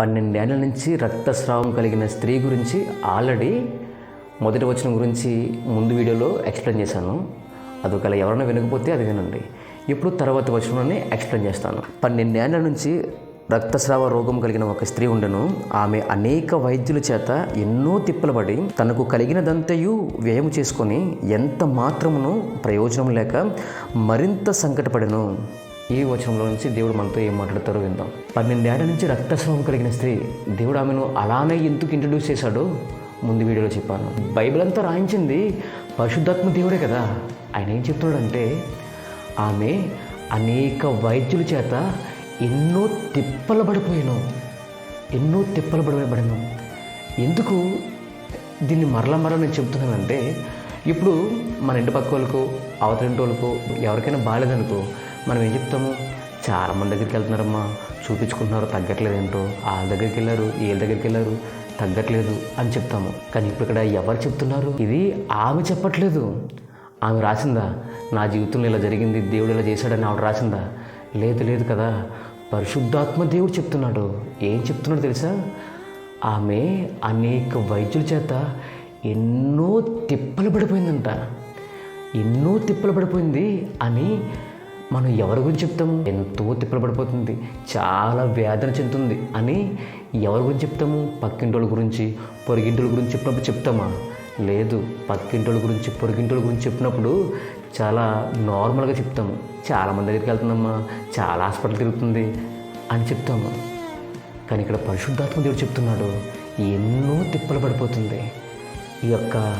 పన్నెండేళ్ళ నుంచి రక్తస్రావం కలిగిన స్త్రీ గురించి ఆల్రెడీ మొదటి వచనం గురించి ముందు వీడియోలో ఎక్స్ప్లెయిన్ చేశాను. అది ఒకవేళ ఎవరైనా వినకపోతే అది వినండి. ఇప్పుడు తర్వాత వచనంలోనే ఎక్స్ప్లెయిన్ చేస్తాను. పన్నెండేళ్ళ నుంచి రక్తస్రావ రోగం కలిగిన ఒక స్త్రీ ఉండను. ఆమె అనేక వైద్యుల చేత ఎన్నో తిప్పలబడి తనకు కలిగినదంతయు వ్యయం చేసుకొని ఎంత మాత్రమును ప్రయోజనం లేక మరింత సంకటపడెను. ఈ వచనంలో నుంచి దేవుడు మనతో ఏం మాట్లాడతారో విందాం. పన్నెండేళ్ళ నుంచి రక్తస్రావం కలిగిన స్త్రీ దేవుడు ఆమెను అలానే ఎందుకు ఇంట్రడ్యూస్ చేశాడో ముందు వీడియోలో చెప్పాను. బైబిల్ అంతా రాయించింది పరిశుద్ధాత్మ దేవుడే కదా. ఆయన ఏం చెప్తున్నాడంటే ఆమె అనేక వైద్యుల చేత ఎన్నో తిప్పలు పడిపోయాను ఎన్నో తిప్పలు పడిపోయబడినాం ఎందుకు దీన్ని మరల మరల నేను చెప్తున్నానంటే ఇప్పుడు మన ఇంటి పక్క వాళ్ళకు అవతలింటి వాళ్ళకు ఎవరికైనా బాగాలేదనుకో మనం ఏం చెప్తాము? చాలా మంది దగ్గరికి వెళ్తున్నారమ్మా. చూపించుకుంటున్నారు తగ్గట్లేదు ఏంటో వాళ్ళ దగ్గరికి వెళ్ళారు వీళ్ళ దగ్గరికి వెళ్ళారు తగ్గట్లేదు అని చెప్తాము. కానీ ఇప్పుడు ఇక్కడ ఎవరు చెప్తున్నారు? ఇది ఆమె చెప్పట్లేదు. ఆమె రాసిందా? నా జీవితంలో ఇలా జరిగింది దేవుడు ఇలా చేశాడని ఆవిడ రాసిందా? లేదు లేదు కదా. పరిశుద్ధాత్మ దేవుడు చెప్తున్నాడు. ఏం చెప్తున్నాడు తెలుసా? ఆమె అనేక వైద్యుల చేత ఎన్నో తిప్పలు పడిపోయిందంట. ఎన్నో తిప్పలు పడిపోయింది అని మనం ఎవరి గురించి చెప్తాము ఎంతో తిప్పలు పడిపోతుంది చాలా వేదన చెందుతుంది. అని ఎవరి గురించి చెప్తాము? పక్కింటోళ్ళ గురించి పొరిగింటోళ్ళ గురించి చెప్పినప్పుడు చెప్తామా? లేదు. పక్కింటోళ్ళ గురించి పొరిగింటోళ్ళ గురించి చెప్పినప్పుడు చాలా నార్మల్గా చెప్తాము. చాలా మంది దగ్గరికి వెళ్తుందమ్మా. చాలా హాస్పిటల్ తిరుగుతుంది అని చెప్తాము. కానీ ఇక్కడ పరిశుద్ధాత్మ దేవుడు చెప్తున్నాడు. ఎన్నో తిప్పలు పడిపోతుంది. ఈ యొక్క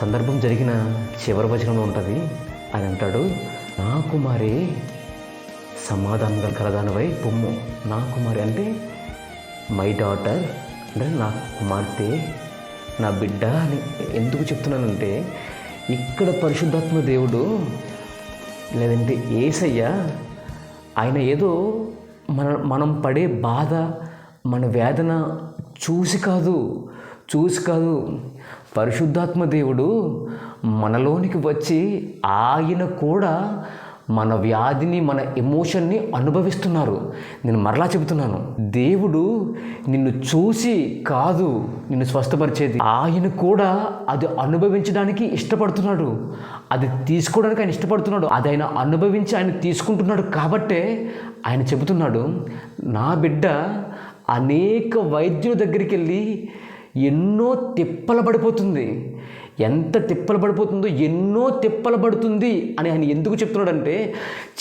సందర్భం జరిగిన చివరి వచనంలో ఉంటుంది. ఆయన అంటాడు నా కుమారి సమాధానంగా కలదానివై పొమ్ము నా కుమారి అంటే మై డాటర్ అంటే నా కుమార్తె నా బిడ్డ అని ఎందుకు చెప్తున్నానంటే ఇక్కడ పరిశుద్ధాత్మ దేవుడు లేదంటే ఏసయ్య ఆయన ఏదో మన మనం పడే బాధ మన వేదన చూసి కాదు చూసి కాదు పరిశుద్ధాత్మ దేవుడు మనలోనికి వచ్చి ఆయన కూడా మన వ్యాధిని మన ఎమోషన్ని అనుభవిస్తున్నారు. నేను మరలా చెబుతున్నాను దేవుడు నిన్ను చూసి కాదు నిన్ను స్వస్థపరిచేది. ఆయన కూడా అది అనుభవించడానికి ఇష్టపడుతున్నాడు. అది తీసుకోవడానికి ఆయన ఇష్టపడుతున్నాడు. అది ఆయన అనుభవించి ఆయన తీసుకుంటున్నాడు కాబట్టే ఆయన చెబుతున్నాడు నా బిడ్డ అనేక వైద్యుల దగ్గరికి వెళ్ళి ఎన్నో తిప్పల పడిపోతుంది. ఎంత తిప్పలు పడిపోతుందో ఎన్నో తిప్పలు పడుతుంది అని ఆయన ఎందుకు చెప్తున్నాడంటే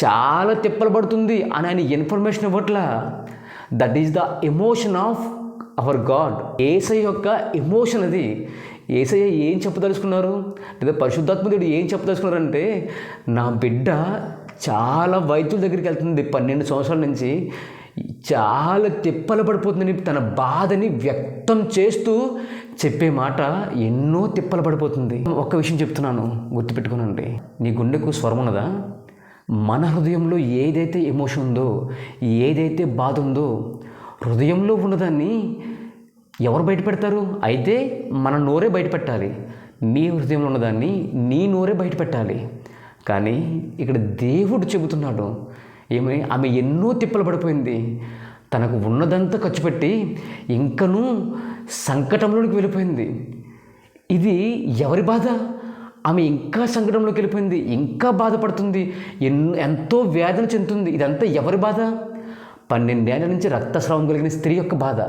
చాలా తిప్పలు పడుతుంది అని ఆయన information ఇవ్వట్లా. That is the emotion of our god ఏసై యొక్క ఎమోషన్ అది. ఏసయ్య ఏం చెప్పదలుచుకున్నారు? లేదా పరిశుద్ధాత్మదేవుడు ఏం చెప్పదలుచుకున్నారంటే నా బిడ్డ చాలా వైద్యుల దగ్గరికి వెళ్తుంది పన్నెండు సంవత్సరాల నుంచి. చాలా తిప్పలు పడిపోతుందని తన బాధని వ్యక్తం చేస్తూ చెప్పే మాట ఎన్నో తిప్పలు పడిపోతుంది. ఒక్క విషయం చెప్తున్నాను గుర్తుపెట్టుకునండి. నీ గుండెకు స్వరం ఉన్నదా? మన హృదయంలో ఏదైతే ఎమోషన్ ఉందో ఏదైతే బాధ ఉందో హృదయంలో ఉన్నదాన్ని ఎవరు బయట పెడతారు అయితే మన నోరే బయట పెట్టాలి నీ హృదయంలో ఉన్నదాన్ని నీ నోరే బయట పెట్టాలి కానీ ఇక్కడ దేవుడు చెబుతున్నాడు ఏమని ఆమె ఎన్నో తిప్పలు పడిపోయింది. తనకు ఉన్నదంతా ఖర్చు పెట్టి ఇంకనూ సంకటంలోనికి వెళ్ళిపోయింది. ఇది ఎవరి బాధ? ఆమె ఇంకా సంకటంలోకి వెళ్ళిపోయింది ఇంకా బాధపడుతుంది ఎన్నో ఎంతో వేదన చెందుతుంది. ఇదంతా ఎవరి బాధ? పన్నెండేళ్ళ నుంచి రక్తస్రావం కలిగిన స్త్రీ యొక్క బాధ.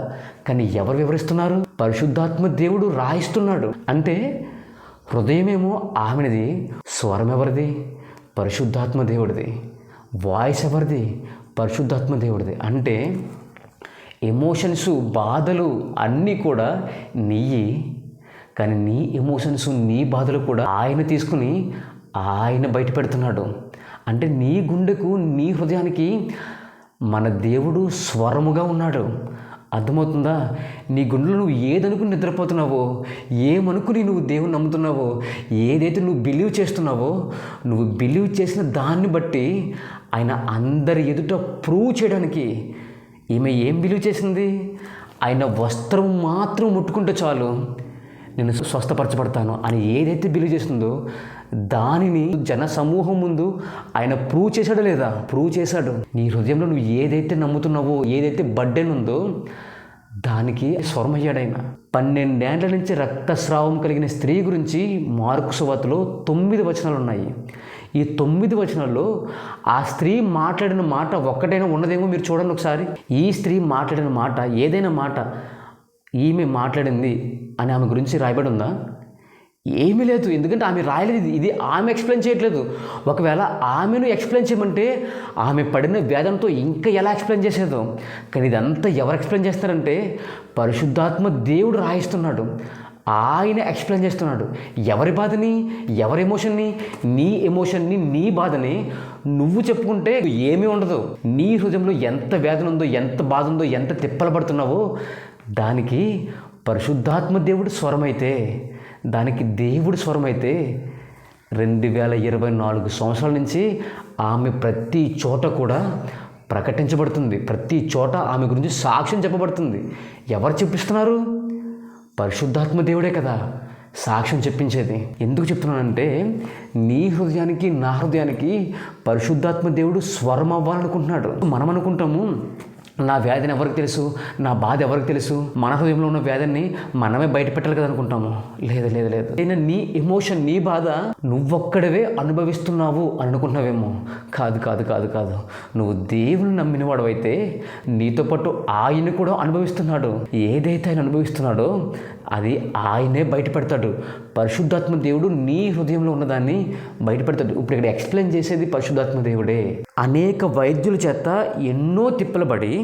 కానీ ఎవరు వివరిస్తున్నారు? పరిశుద్ధాత్మ దేవుడు రాయిస్తున్నాడు. అంటే హృదయమేమో ఆమెనిది స్వరం ఎవరిది? పరిశుద్ధాత్మ దేవుడిది. వాయిస్ ఎవరిది? పరిశుద్ధాత్మ దేవుడిది. అంటే ఎమోషన్స్ బాధలు అన్నీ కూడా నీయి. కానీ నీ ఎమోషన్స్ నీ బాధలు కూడా ఆయన తీసుకుని ఆయన బయట పెడుతున్నాడు. అంటే నీ గుండెకు నీ హృదయానికి మన దేవుడు స్వరముగా ఉన్నాడు. అర్థమవుతుందా? నీ గుండెలో నువ్వు ఏదనుకుని నిద్రపోతున్నావో ఏమనుకుని నువ్వు దేవుని నమ్ముతున్నావో ఏదైతే నువ్వు బిలీవ్ చేస్తున్నావో నువ్వు బిలీవ్ చేసిన దాన్ని బట్టి ఆయన అందరి ఎదుట ప్రూవ్ చేయడానికి ఈమె ఏం విలువ చేసింది? ఆయన వస్త్రం మాత్రం ముట్టుకుంటే చాలు. నేను స్వస్థపరచబడతాను అని ఏదైతే బిలీవ్ చేస్తుందో దానిని జన సమూహం ముందు ఆయన ప్రూవ్ చేశాడో లేదా? ప్రూవ్ చేశాడు. నీ హృదయంలో నువ్వు ఏదైతే నమ్ముతున్నావో ఏదైతే బడ్డెన్ ఉందో దానికి స్వరమయ్యాడైన పన్నెండేళ్ళ నుంచి రక్తస్రావం కలిగిన స్త్రీ గురించి మార్కు సువార్తలో తొమ్మిది వచనాలు ఉన్నాయి ఈ తొమ్మిది వచనాల్లో ఆ స్త్రీ మాట్లాడిన మాట ఒక్కటైనా ఉన్నదేమో మీరు చూడండి ఒకసారి. ఈ స్త్రీ మాట్లాడిన మాట ఏదైనా మాట ఈమె మాట్లాడింది అని ఆమె గురించి రాయబడి ఉందా? ఏమీ లేదు. ఎందుకంటే ఆమె రాయలేదు. ఇది ఇది ఆమె ఎక్స్ప్లెయిన్ చేయట్లేదు. ఒకవేళ ఆమెను ఎక్స్ప్లెయిన్ చేయమంటే ఆమె పడిన వేదంతో ఇంకా ఎలా ఎక్స్ప్లెయిన్ చేసేదో? కానీ ఇదంతా ఎవరు ఎక్స్ప్లెయిన్ చేస్తారంటే పరిశుద్ధాత్మ దేవుడు రాయిస్తున్నాడు. ఆయన ఎక్స్ప్లెయిన్ చేస్తున్నాడు. ఎవరి బాధని ఎవరి ఎమోషన్ని నీ ఎమోషన్ని నీ బాధని నువ్వు చెప్పుకుంటే ఏమీ ఉండదు. నీ హృదయంలో ఎంత వేదన ఉందో ఎంత బాధ ఉందో ఎంత తిప్పలు పడుతున్నావో దానికి పరిశుద్ధాత్మ దేవుడు స్వరమైతే దానికి దేవుడి స్వరమైతే రెండు వేల ఇరవై నాలుగు సంవత్సరాల నుంచి ఆమె ప్రతి చోట కూడా ప్రకటించబడుతుంది. ప్రతి చోట ఆమె గురించి సాక్ష్యం చెప్పబడుతుంది. ఎవరు చెప్పిస్తున్నారు పరిశుద్ధాత్మ దేవుడే కదా. సాక్ష్యం చెప్పించేది. ఎందుకు చెప్తున్నానంటే నీ హృదయానికి నా హృదయానికి పరిశుద్ధాత్మ దేవుడు స్వరం అవ్వాలనుకుంటున్నాడు మనం అనుకుంటాము నా వ్యాధిని ఎవరికి తెలుసు? నా బాధ ఎవరికి తెలుసు? మన హృదయంలో ఉన్న వ్యాధిని మనమే బయట పెట్టాలి కదా అనుకుంటాము. లేదు లేదు లేదు. నేను నీ ఎమోషన్ నీ బాధ నువ్వొక్కడవే అనుభవిస్తున్నావు అని అనుకుంటున్నావేమో. కాదు కాదు కాదు కాదు. నువ్వు దేవుని నమ్మినవాడు అయితే నీతో పాటు ఆయన కూడా అనుభవిస్తున్నాడు. ఏదైతే ఆయన అనుభవిస్తున్నాడో అది ఆయనే బయట పెడతాడు పరిశుద్ధాత్మ దేవుడు నీ హృదయంలో ఉన్నదాన్ని బయటపెడతాడు. ఇప్పుడు ఇక్కడ ఎక్స్ప్లెయిన్ చేసేది పరిశుద్ధాత్మ దేవుడే. అనేక వైద్యుల చేత ఎన్నో తిప్పలబడి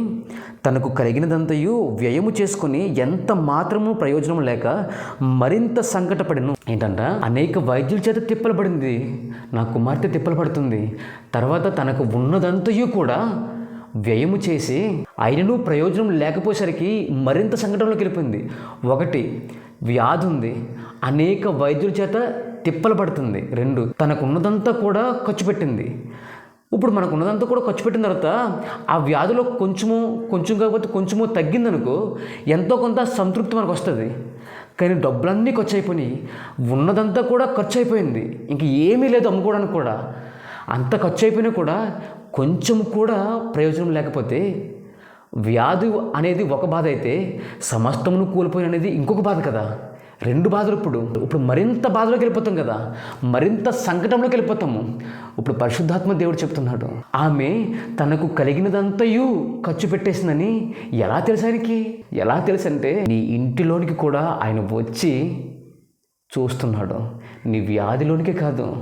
తనకు కలిగినదంతయు వ్యయము చేసుకుని ఎంత మాత్రము ప్రయోజనం లేక మరింత సంకటపడిను. ఏంటంట? అనేక వైద్యుల చేత తిప్పలబడింది. నా కుమార్తె తిప్పలు పడుతుంది తర్వాత తనకు ఉన్నదంతయు కూడా వ్యయము చేసి ఆయనను ప్రయోజనం లేకపోయేసరికి మరింత సంఘటనలోకి వెళ్ళిపోయింది. ఒకటి వ్యాధి ఉంది. అనేక వైద్యుల చేత తిప్పలు పడుతుంది రెండు. తనకున్నదంతా కూడా ఖర్చు పెట్టింది. ఇప్పుడు మనకు ఉన్నదంతా కూడా ఖర్చు పెట్టిన తర్వాత ఆ వ్యాధిలో కొంచెము కొంచెం కాకపోతే కొంచెము తగ్గిందనుకో ఎంతో కొంత సంతృప్తి మనకు వస్తుంది. కానీ డబ్బులన్నీ ఖర్చు అయిపోయినాయి ఉన్నదంతా కూడా ఖర్చు అయిపోయింది ఇంక ఏమీ లేదు అమ్ముకోవడానికి కూడా. అంత ఖర్చు అయిపోయినా కూడా కొంచెం కూడా ప్రయోజనం లేకపోతే వ్యాధి అనేది ఒక బాధ అయితే సమస్తమును కోల్పోయిన అనేది ఇంకొక బాధ కదా. రెండు బాధలు ఇప్పుడు. ఇప్పుడు మరింత బాధలోకి వెళ్ళిపోతాం కదా. మరింత సంకటంలోకి వెళ్ళిపోతాము. ఇప్పుడు పరిశుద్ధాత్మ దేవుడు చెప్తున్నాడు ఆమె తనకు కలిగినదంతయు ఖర్చు పెట్టేసిందని ఎలా తెలుసు ఆయనకి? ఎలా తెలుసు అంటే నీ ఇంటిలోనికి కూడా ఆయన వచ్చి చూస్తున్నాడు. నీ వ్యాధిలోనికే కాదు.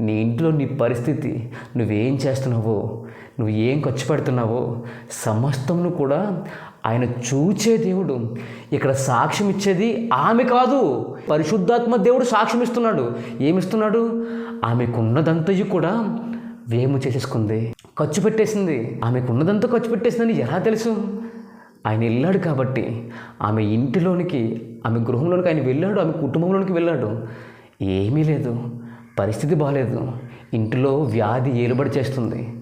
నీ ఇంట్లో నీ పరిస్థితి నువ్వేం చేస్తున్నావో నువ్వు ఏం ఖర్చు పెడుతున్నావో సమస్తమును కూడా ఆయన చూచే దేవుడు. ఇక్కడ సాక్ష్యం ఇచ్చేది ఆమె కాదు. పరిశుద్ధాత్మ దేవుడు సాక్ష్యం ఇస్తున్నాడు. ఏమిస్తున్నాడు? ఆమెకున్నదంతయు కూడా వేము చేసేసుకుంది. ఖర్చు పెట్టేసింది. ఆమెకున్నదంతా ఖర్చు పెట్టేసిందని ఎలా తెలుసు? ఆయన వెళ్ళాడు కాబట్టి. ఆమె ఇంటిలోనికి ఆమె గృహంలోనికి ఆయన వెళ్ళాడు. ఆమె కుటుంబంలోనికి వెళ్ళాడు. ఏమీ లేదు. పరిస్థితి బాగాలేదు ఇంటిలో వ్యాధి ఏలుబడి చేస్తుంది.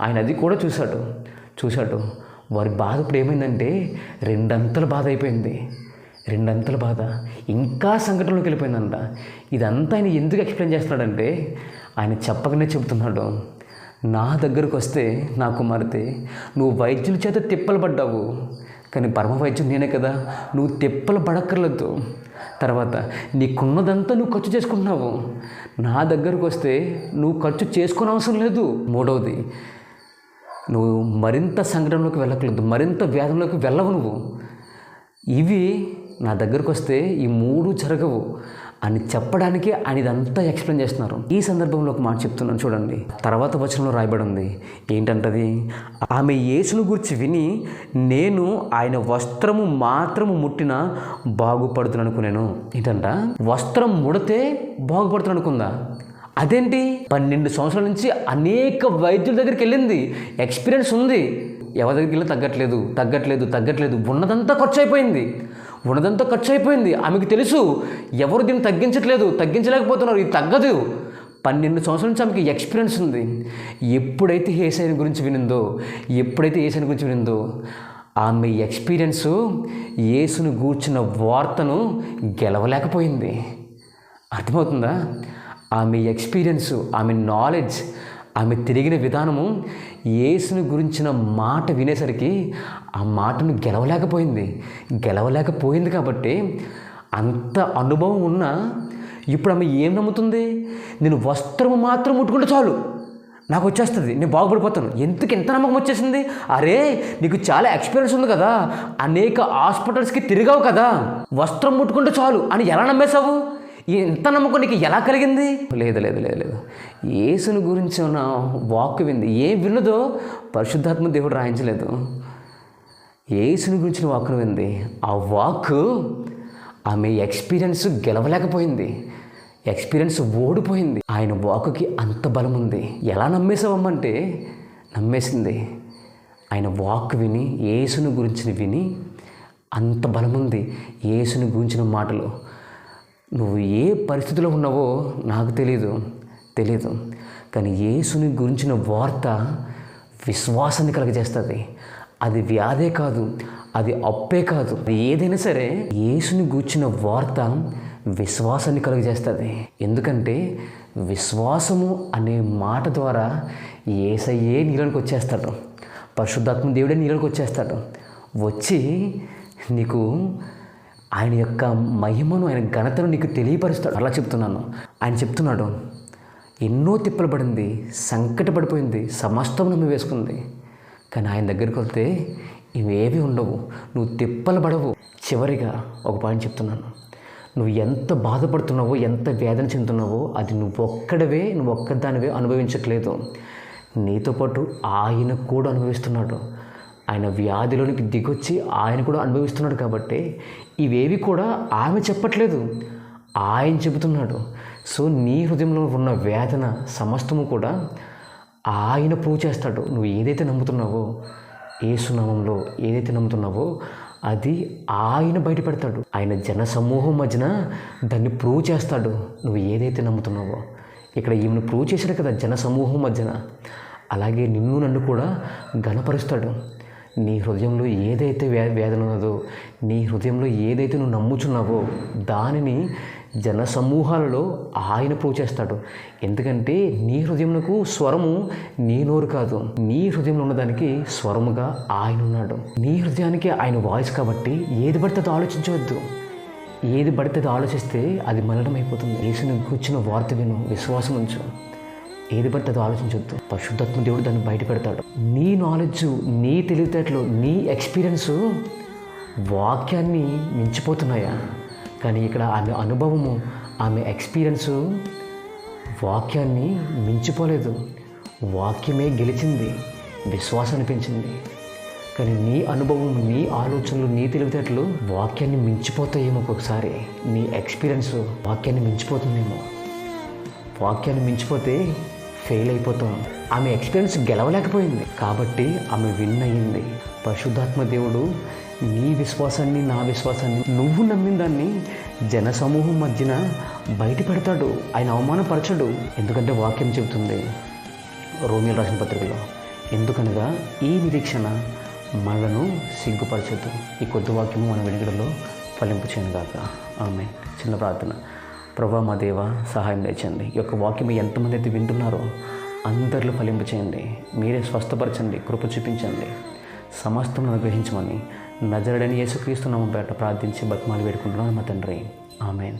ఆయన అది కూడా చూశాడు. చూశాడు. వారి బాధ ఇప్పుడు ఏమైందంటే రెండంతల బాధ అయిపోయింది. రెండంతల బాధ. ఇంకా సంఘటనలోకి వెళ్ళిపోయిందంట. ఇదంతా ఆయన ఎందుకు ఎక్స్ప్లెయిన్ చేస్తున్నాడంటే ఆయన చెప్పకనే చెబుతున్నాడు. నా దగ్గరకు వస్తే నా కుమార్తె నువ్వు వైద్యుల చేత తిప్పలు పడ్డావు. కానీ పరమ వైద్యం నేనే కదా. నువ్వు తిప్పలు పడక్కర్లేదు. తర్వాత నీకున్నదంతా నువ్వు ఖర్చు చేసుకుంటున్నావు. నా దగ్గరకు వస్తే నువ్వు ఖర్చు చేసుకునే అవసరం లేదు. మూడవది నువ్వు మరింత సంఘటనలోకి వెళ్ళకలేదు మరింత వ్యాధంలోకి వెళ్ళవు నువ్వు. ఇవి నా దగ్గరకు వస్తే ఈ మూడు జరగవు అని చెప్పడానికి ఆయన ఇదంతా ఎక్స్ప్లెయిన్ చేస్తున్నారు. ఈ సందర్భంలో ఒక మాట చెప్తున్నాను చూడండి. తర్వాత వచనంలో రాయబడి ఉంది ఏంటంటది? ఆమె యేసును గురించి విని నేను ఆయన వస్త్రము మాత్రము ముట్టిన బాగుపడుతున్నాను అనుకున్నాను ఏంటంట? వస్త్రం ముడితే బాగుపడుతున్నాను అనుకుందా అదేంటి? పన్నెండు సంవత్సరాల నుంచి అనేక వైద్యుల దగ్గరికి వెళ్ళింది. ఎక్స్పీరియన్స్ ఉంది. ఎవరి దగ్గరికి వెళ్ళి తగ్గట్లేదు తగ్గట్లేదు తగ్గట్లేదు. ఉన్నదంతా ఖర్చు అయిపోయింది ఉన్నదంతా ఖర్చు అయిపోయింది ఆమెకు తెలుసు ఎవరు దీన్ని తగ్గించట్లేదు తగ్గించలేకపోతున్నారు. ఇది తగ్గదు. పన్నెండు సంవత్సరాల నుంచి ఆమెకి ఎక్స్పీరియన్స్ ఉంది. ఎప్పుడైతే ఏసైన గురించి వినిందో ఎప్పుడైతే ఏసైన గురించి వినిందో ఆమె ఎక్స్పీరియన్స్ యేసును గూర్చిన వార్తను గెలవలేకపోయింది. అర్థమవుతుందా? ఆమె ఎక్స్పీరియన్స్ ఆమె నాలెడ్జ్ ఆమె తిరిగిన విధానము యేసుని గురించిన మాట వినేసరికి ఆ మాటను గెలవలేకపోయింది. గెలవలేకపోయింది కాబట్టి అంత అనుభవం ఉన్నా ఇప్పుడు ఆమె ఏం నమ్ముతుంది? నేను వస్త్రము మాత్రం ముట్టుకుంటే చాలు. నాకు వచ్చేస్తుంది. నేను బాగుపడిపోతాను. ఎందుకు ఎంత నమ్మకం వచ్చేసింది? అరే నీకు చాలా ఎక్స్పీరియన్స్ ఉంది కదా. అనేక హాస్పిటల్స్కి తిరిగావు కదా. వస్త్రం ముట్టుకుంటే చాలు అని ఎలా నమ్మేశావు? ఇంత ఎంత నమ్మకం నీకు ఎలా కలిగింది? లేదు లేదు లేదు లేదు. యేసుని గురించి ఉన్న వాక్ వింది. ఏం విన్నదో పరిశుద్ధాత్మ దేవుడు రాయించలేదు. యేసుని గురించిన వాక్ను వింది. ఆ వాక్ ఆమె ఎక్స్పీరియన్స్ గెలవలేకపోయింది. ఎక్స్పీరియన్స్ ఓడిపోయింది. ఆయన వాకుకి అంత బలం ఉంది. ఎలా నమ్మేసావమ్మంటే నమ్మేసింది. ఆయన వాక్ విని యేసుని గురించిన విని అంత బలముంది. యేసుని గురించిన మాటలు. నువ్వు ఏ పరిస్థితిలో ఉన్నావో నాకు తెలీదు తెలీదు. కానీ యేసుని గురించిన వార్త విశ్వాసాన్ని కలగజేస్తుంది. అది వ్యాధే కాదు అది అప్పే కాదు. అది ఏదైనా సరే యేసుని గూర్చిన వార్త విశ్వాసాన్ని కలుగజేస్తుంది. ఎందుకంటే విశ్వాసము అనే మాట ద్వారా ఏసయ్యే నీలోనికి వచ్చేస్తాడు పరిశుద్ధాత్మ దేవుడే నీళ్ళకి వచ్చేస్తాడు. వచ్చి నీకు ఆయన యొక్క మహిమను ఆయన ఘనతను నీకు తెలియపరుస్తాడు. అలా చెప్తున్నాను. ఆయన చెప్తున్నాడు ఎన్నో తిప్పలు పడింది సంకటపడిపోయింది సమస్తం నమ్మి వేసుకుంది. కానీ ఆయన దగ్గరికి వెళ్తే ఇవేవి ఉండవు. నువ్వు తిప్పలు పడవు. చివరిగా ఒక పాయింట్ చెప్తున్నాను. నువ్వు ఎంత బాధపడుతున్నావో ఎంత వేదన చెందుతున్నావో అది నువ్వు ఒక్కడవే నువ్వు ఒక్కదానివే అనుభవించట్లేదు. నీతో పాటు ఆయన కూడా అనుభవిస్తున్నాడు. ఆయన వ్యాధిలోనికి దిగొచ్చి ఆయన కూడా అనుభవిస్తున్నాడు కాబట్టి ఇవేవి కూడా ఆమె చెప్పట్లేదు. ఆయన చెబుతున్నాడు. సో నీ హృదయంలో ఉన్న వేదన సమస్తము కూడా ఆయన ప్రూవ్ చేస్తాడు. నువ్వు ఏదైతే నమ్ముతున్నావో ఏసునామంలో ఏదైతే నమ్ముతున్నావో అది ఆయన బయటపెడతాడు ఆయన జన సమూహం మధ్యన దాన్ని ప్రూవ్ చేస్తాడు. నువ్వు ఏదైతే నమ్ముతున్నావో ఇక్కడ ఈమెను ప్రూవ్ చేశాడు కదా జన సమూహం మధ్యన. అలాగే నిన్ను నన్ను కూడా గణపరుస్తాడు నీ హృదయంలో ఏదైతే వే వేదన ఉన్నదో నీ హృదయంలో ఏదైతే నువ్వు నమ్ముచున్నావో దానిని జనసమూహాలలో ఆయన ప్రూవ్ చేస్తాడు. ఎందుకంటే నీ హృదయంకు స్వరము నీ నోరు కాదు. నీ హృదయంలో ఉన్నదానికి స్వరముగా ఆయన ఉన్నాడు. నీ హృదయానికి ఆయన వాయిస్ కాబట్టి ఏది పడితే అది ఆలోచించవద్దు. ఏది పడితే అది ఆలోచిస్తే అది మరణం అయిపోతుంది యేసుని కూర్చున్న వార్త విను విశ్వాసం ఉంచు ఏది పడితే అది ఆలోచించొద్దు. పరిశుద్ధాత్మ దేవుడు దాన్ని బయట పెడతాడు. నీ నాలెడ్జ్ నీ తెలివితేటలు నీ ఎక్స్పీరియన్స్ వాక్యాన్ని మించిపోతున్నాయా? కానీ ఇక్కడ ఆమె అనుభవము ఆమె ఎక్స్పీరియన్సు వాక్యాన్ని మించిపోలేదు. వాక్యమే గెలిచింది విశ్వాసాన్ని పెంచింది. కానీ నీ అనుభవం నీ ఆలోచనలు నీ తెలివితేటలు వాక్యాన్ని మించిపోతాయేమో ఒక్కొక్కసారి. నీ ఎక్స్పీరియన్స్ వాక్యాన్ని మించిపోతుందేమో. వాక్యాన్ని మించిపోతే ఫెయిల్ అయిపోతాం. ఆమె ఎక్స్పీరియన్స్ గెలవలేకపోయింది. కాబట్టి ఆమె విన్ అయ్యింది. పరిశుద్ధాత్మ దేవుడు నీ విశ్వాసాన్ని నా విశ్వాసాన్ని నువ్వు నమ్మిన దాన్ని జన సమూహం మధ్యన బయటపెడతాడు. ఆయన అవమానపరచడు. ఎందుకంటే వాక్యం చెబుతుంది రోమియల్ రాసిన పత్రికలో ఎందుకనగా ఈ నిరీక్షణ మనలను సిగ్గుపరచదు. ఈ కొద్ది వాక్యము మన వెనుకడలో ఫలింపు చేయను కాక ఆమె చిన్న ప్రార్థన. ప్రభా మా దేవ సహాయం తెచ్చండి ఈ యొక్క వాక్యం ఎంతమంది అయితే వింటున్నారో అందరిలో ఫలింపు చేయండి. మీరే స్వస్థపరచండి కృప చూపించండి. సమస్తం అనుగ్రహించమని నజరడని యేసుక్రీస్తు నామం పేట ప్రార్థించి బతిమాలి వేడుకుంటున్నాను మా తండ్రి. ఆమెన్.